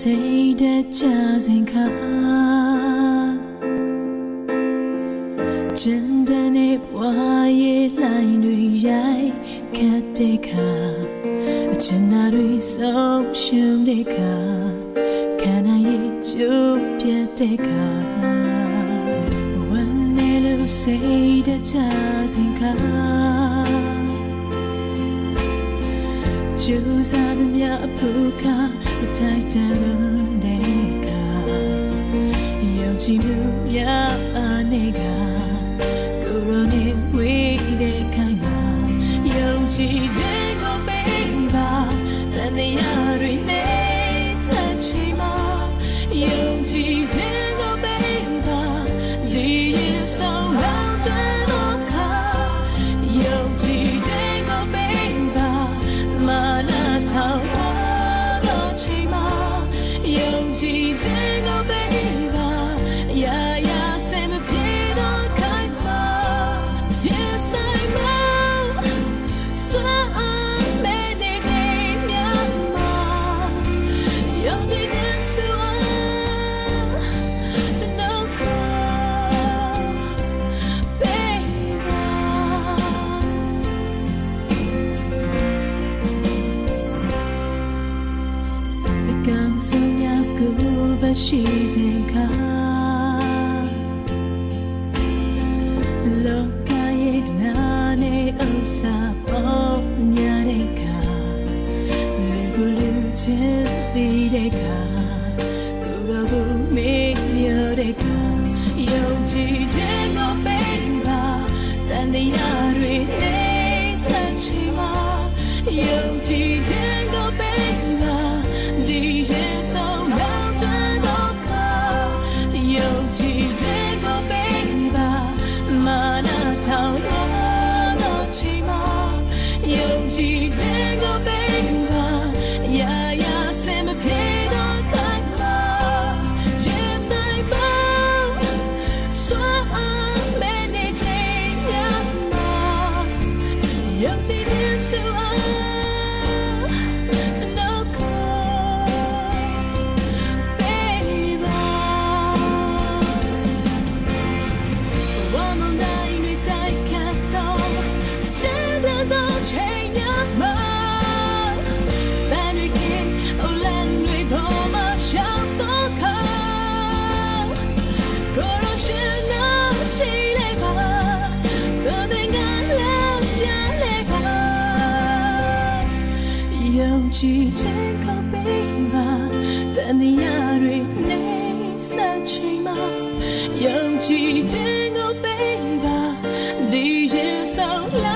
စိတ်တကြစဉ်ခါကျန်တဲ့ဘဝရဲ့လိုင်းတွေရိုက်ခတ်တဲ့ခါအချင်နာတွေဆုံးရှုံးတဲ့ခါခန္ဓာရဲ့ကျိုးပြတ်တဲ့ခါဝန်နေလို့စိတ်တကြစဉ်ခါ ကျူစားသမျှအဖို့ကမထိုက်တန်လို့ ယုံကြ ရှိစဉ်ခါလောကရဲ့နာနေဥစ္စာပေါ်ညာတဲ့ခါလူကိုလူချင်းသေးတဲ့ခါကိုယ်တော်ကိုမေ့ရတဲ့ခါယုံကြည်ခြင်းကိုပေးပါတန်တရားတွေနေဆက်ချင်မှာယုံကြည်ခြင်း ယုံကြည်ခြ ချီချင်ကပေးပါတန်တရားတွေနေဆက်ချိန်မှာယုံကြည်ခြင်းကိုပေးပါဒီရင်ဆောင်လာ